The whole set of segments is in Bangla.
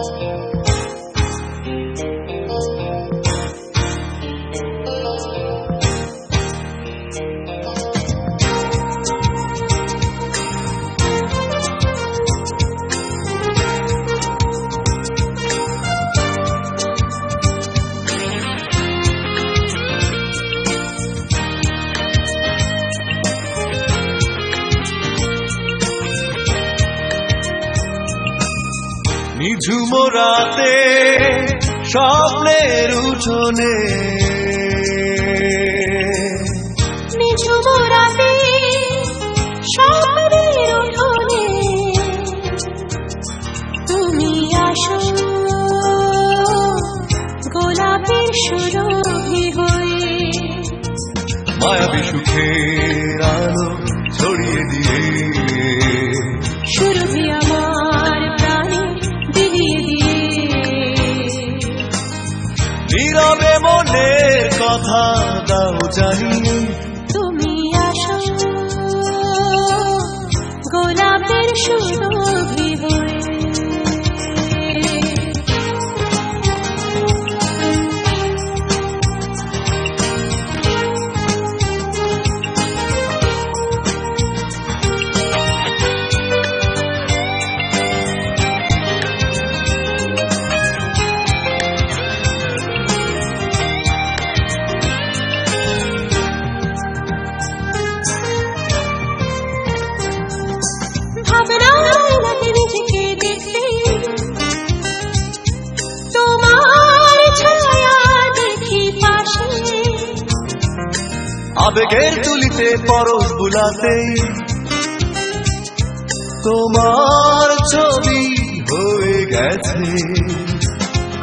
নিঝুম রাতে স্বপ্নের উঠোনে। নিঝুম রাতে স্বপ্নের উঠোনে। তুমি আসো গোলাপের সুরভি হয়ে। মায়াবী সুখের আলো ছড়িয়ে দিয়ে। সুরভি আমার কথা দাও জানিয়ে আবেগের তুলিতে পরশ বুলাতেই তোমার ছবি হয়ে গেছে।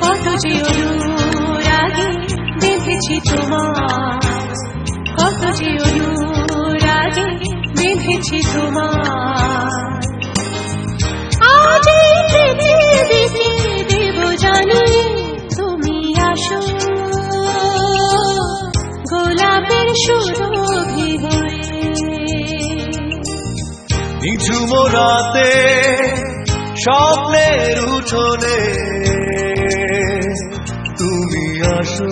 কত যে অনুরাগে বেঁধেছি তোমার কত যে অনুরাগে বেঁধেছি তোমার আজ নিঝুম রাতে স্বপ্নের উঠোনে। তুমি আসো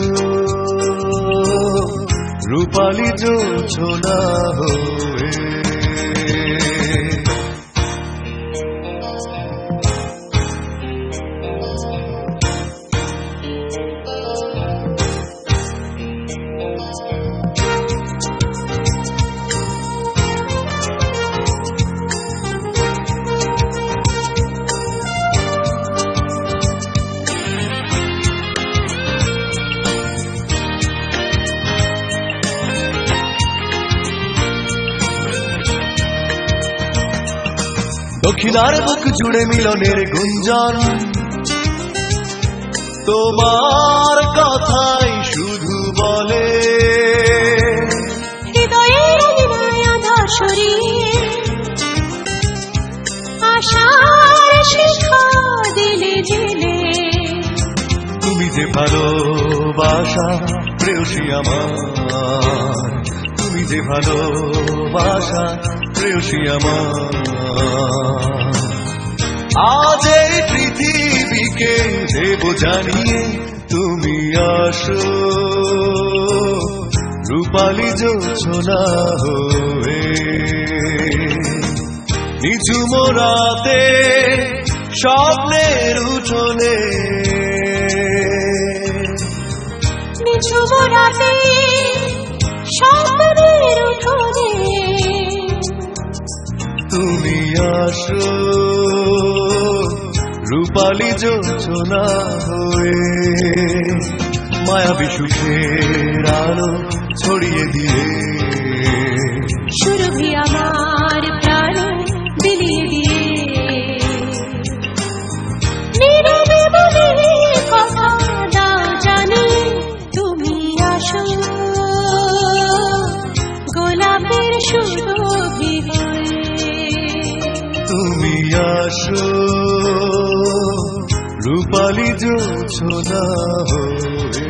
রূপালি জোছনা হয়ে। দক্ষিণার বুক জুড়ে মিলনের গুঞ্জন। তোমার কথাই শুধু বলে। তুমি যে ভালোবাসা প্রেয়সী আমার। তুমি যে ভালোবাসা প্রেয়সী আমার। আজ এই পৃথিবীকে দেব জানিয়ে তুমি আসো রূপালি জোছনা হয়ে। নিঝুম রাতে স্বপ্নের উঠোনে। তুমি আসো। রূপালী যোজনা হয়ে মায়া বিশুষের আলো ছড়িয়ে দিয়ে। সুরভি আমার রূপালি না হয়ে